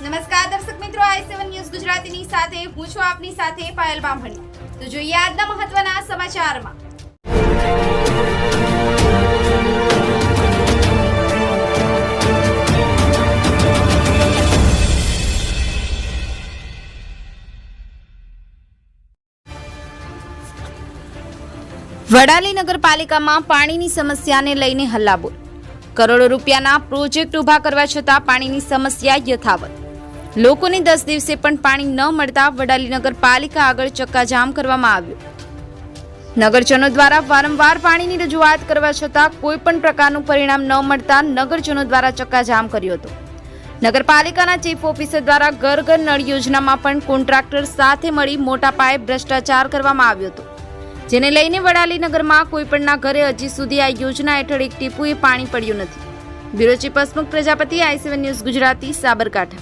નમસ્કાર, દર્શક મિત્રો, આઈ સેવન ન્યૂઝ ગુજરાતીની સાથે, હું છું આપની સાથે પાયલ બામણી. તો જોઈએ આજના મહત્વના સમાચારમાં. વડાલી નગરપાલિકામાં પાણીની સમસ્યાને લઈને હલ્લાબોલ. કરોડો રૂપિયાના પ્રોજેક્ટ ઊભા કરવા છતાં પાણીની સમસ્યા યથાવત. લોકોને દસ દિવસે પણ પાણી ન મળતા વડાલી નગરપાલિકા આગળ ચક્કાજામ કરવામાં આવ્યું. નગરજનો દ્વારા વારંવાર પાણીની રજૂઆત કરવા છતાં કોઈ પણ પ્રકારનું પરિણામ ન મળતા નગરજનો દ્વારા ચક્કાજામ કર્યો હતો. નગરપાલિકાના ચીફ ઓફિસર દ્વારા ઘર ઘર નળ યોજનામાં પણ કોન્ટ્રાક્ટર સાથે મળી મોટા પાયે ભ્રષ્ટાચાર કરવામાં આવ્યો હતો. જેને લઈને વડાલી નગરમાં કોઈપણના ઘરે હજી સુધી આ યોજના હેઠળ એક ટીપુએ પાણી પડ્યું નથી. Bureau chief Hasmukh Prajapati, I News Gujarati, Sabarkantha.